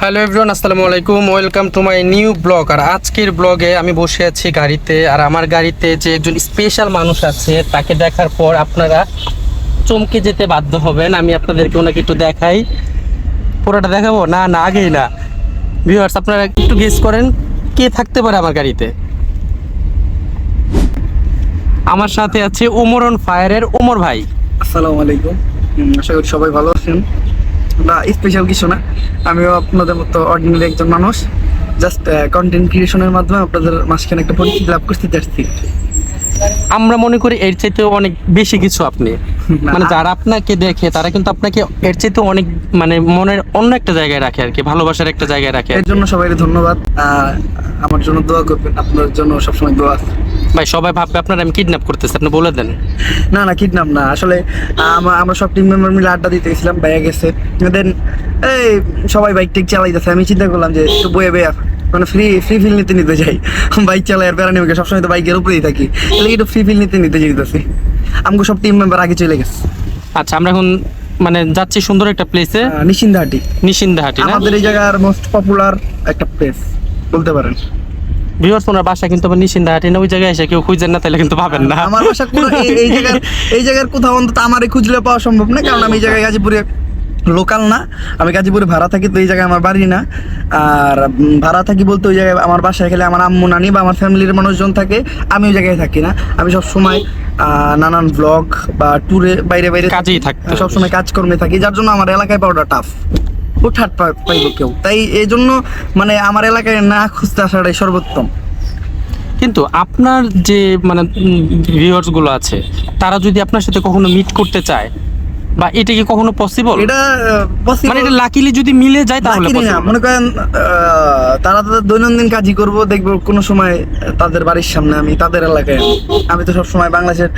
Hello everyone আসসালামু আলাইকুম। Welcome to my new blog আর আজকের ব্লগে আমি বসে আছি গাড়িতে, আর আমার গাড়িতে যে একজন স্পেশাল মানুষ আছে, তাকে দেখার পর আপনারা চমকে যেতে বাধ্য হবেন। আমি আপনাদেরকে ওনাকে একটু দেখাই। পুরোটা দেখাবো? না না, আগেই না। ভিউয়ার্স আপনারা একটু গেস করেন, কে থাকতে পারে আমার গাড়িতে? আমার সাথে আছে ওমরন ফায়ারের ওমর ভাই। আসসালামু আলাইকুম। আশা করি সবাই ভালো আছেন। না স্পেশাল কিছু না। আমিও আপনাদের মতো অর্ডিনারি একজন মানুষ। জাস্ট কন্টেন্ট ক্রিয়েশনের মাধ্যমে আপনাদের মাঝখানে একটা পরিচিতি লাভ করতে চাচ্ছি। আমরা মনে করি এর চাইতে অনেক বেশি কিছু আপনি। মানে যারা আপনাকে দেখে তারা কিন্তু আপনাকে এর চাইতে অনেক মানে মনের অন্য একটা জায়গায় রাখে আর কি ভালোবাসার একটা জায়গায় রাখে এর জন্য সবাই ধন্যবাদ। আমার জন্য দোয়া করবেন আপনার জন্য সবসময় দোয়া। আছে। ভাই সবাই ভাববে আপনার আমি কিডন্যাপ করতেছি আপনি বলে দেন। না না কিডন্যাপ না। আসলে আম- আমরা সব টিম মেম্বার মিলে আড্ডা দিতে গেছিলাম বাইরে গেছে। দেন এই সবাই বাইক টেক চালাইতেছে। আমি চিন্তা করলাম যে একটু বয়ে বেয়া। মানে ফ্রি ফ্রি ফিল নিতে নিতে যাই। বাইক চালাই আর আমাকে সবসময় তো বাইকের উপরেই থাকি। তাহলে একটু ফ্রি ফিল নিতে নিতে যেতেছি। আমাকে সব টিম মেম্বার আগে চলে গেছে। আচ্ছা আমরা এখন মানে যাচ্ছি সুন্দর একটা প্লেসে নিশিন্দাহাটি। নিশিন্দাহাটি আমাদের এই জায়গার মোস্ট পপুলার একটা প্লেস বলতে পারেন। ওনার বাসা কিন্তু আবার নিশিন্দাহাটি না ওই জায়গায় এসে কেউ খুঁজেন না তাহলে কিন্তু পাবেন না। আমার বাসা কোনো এই- জায়গার এই জায়গার কোথাও অন্তত আমারে খুঁজলে পাওয়া সম্ভব না কারণ আমি এই জায়গায় গাজীপুরে লোকাল না। আমি গাজীপুরে ভাড়া থাকি তো এই জায়গায় আমার বাড়ি না। আর ভাড়া থাকি বলতে ওই জায়গায় আমার বাসায় খেলে আমার আম্মু নানি বা আমার ফ্যামিলির মানুষজন থাকে আমি ওই জায়গায় থাকি না। আমি সব সময় নানান ব্লগ বা ট্যুরে বাইরে বাইরে কাজেই থাকতে হয়। সব সময় কাজকর্মে থাকি যার জন্য আমার এলাকায় পাওয়াটা টাফ হুটহাট পা- পাইব কেউ। তাই এই জন্য মানে আমার এলাকায় না খুঁজতে আসাটাই সর্বোত্তম। কিন্তু আপনার যে মানে ভিউয়ার্সগুলো আছে, তারা যদি আপনার সাথে কখনো মিট করতে চায় বা এটা কি কখনো পসিবল এটা মানে এটা লাকিলি যদি মিলে যায় তাহলে না। মনে করেন তারা তাদের দৈনন্দিন কাজই করব দেখব কোনো সময় তাদের বাড়ির সামনে আমি তাদের এলাকায়। আমি। আমি তো সব সময় বাংলাদেশের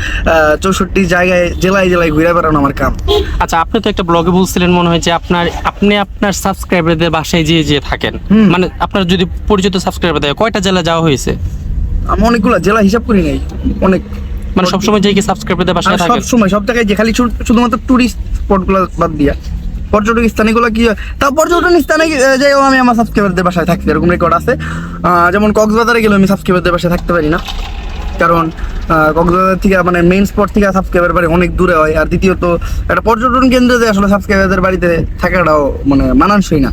চৌষট্টি জায়গায় জেলায় জেলায় ঘুরে বেড়ানো আমার কাম। আচ্ছা আপনি তো একটা ব্লগে বলছিলেন মনে হয় যে আপনার আপনি আপনার সাবস্ক্রাইবারদের বাসায় যেয়ে যেয়ে থাকেন। মানে আপনার যদি পরিচিত সাবস্ক্রাইবার দেয় কয়টা জেলা যাওয়া হয়েছে? আমি অনেকগুলো জেলা হিসাব করি নাই। অনেক। মানে সবসময় যে কি সাবস্ক্রাইবারদের বাসায় আমি থাকেন সব সময় সব জায়গায় যে খালি শুধুমাত্র টুরিস্ট স্পটগুলো বাদ দিয়া। পর্যটক স্থানীগুলো কি? তাও পর্যটন স্থানে যেও আমি আমার সাবস্ক্রাইবারদের বাসায় থাকি এরকম রেকর্ড আছে। যেমন কক্সবাজারে গেলে আমি সাবস্ক্রাইবারদের বাসায় থাকতে পারি না। কারণ কক্সবাজার থেকে মানে মেইন স্পট থেকে সাবস্ক্রাইবার বাড়ি অনেক দূরে হয়। আর দ্বিতীয়ত একটা পর্যটন কেন্দ্রে যে আসলে সাবস্ক্রাইবারদের বাড়িতে থাকাটাও মানে মানানসই না।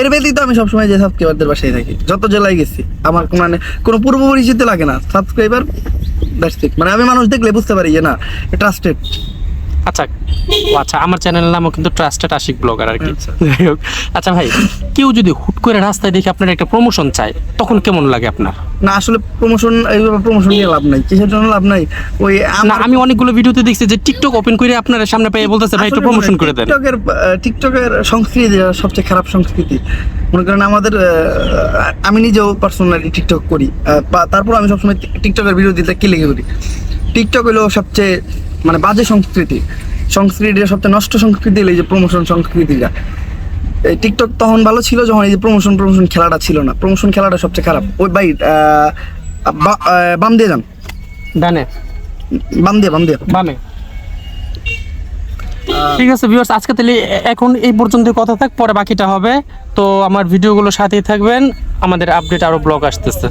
এর ব্যতীত আমি সবসময় যে সাবস্ক্রাইবারদের বাসায় থাকি। যত জেলায় গেছি আমার মানে কোনো পূর্ব পরিচিত লাগে না। সাবস্ক্রাইবার দ্যাটস ইট মানে আমি মানুষ দেখলে বুঝতে পারি যে না ট্রাস্টেড আচ্ছা আচ্ছা আমার চ্যানেলের নামও কিন্তু ট্রাস্টেড আশিক ব্লগার আর কি। আচ্ছা। আচ্ছা ভাই কেউ যদি হুট করে রাস্তায় দেখে আপনার একটা প্রমোশন চায় তখন কেমন লাগে আপনার? না আসলে প্রমোশন প্রমোশন নিয়ে লাভ নাই কিসের জন্য লাভ নাই? ওই আমি অনেকগুলো ভিডিওতে দেখছি যে টিকটক ওপেন করে আপনার সামনে পেয়ে বলতেছে ভাই একটু প্রমোশন করে দেন। টিকটকের টিকটকের সংস্কৃতি সবচেয়ে খারাপ সংস্কৃতি। মনে করেন আমাদের আমি নিজেও পার্সোনালি টিকটক করি তারপর আমি সবসময় টিক- টিকটকের ভিডিও দিতে কি লেগে করি? টিকটক হলো সবচেয়ে মানে বাজে সংস্কৃতি। সংস্কৃতিটা সবচেয়ে নষ্ট সংস্কৃতি হলো এই যে প্রমোশন সংস্কৃতিটা। টিকটক তখন ভালো ছিল যখন এই যে প্রমোশন প্রমোশন খেলাটা ছিল না। প্রমোশন খেলাটা সবচেয়ে খারাপ। ওই ভাই বাম দিয়ে যান। ডানে? বাম দিয়ে বাম দিয়ে। বামে? ঠিক আছে ভিউয়ার্স আজকে তাহলে এখন এই পর্যন্ত কথা থাক পরে বাকিটা হবে। তো আমার ভিডিওগুলো সাথেই থাকবেন। আমাদের আপডেট আরও ব্লগ আসতেছে।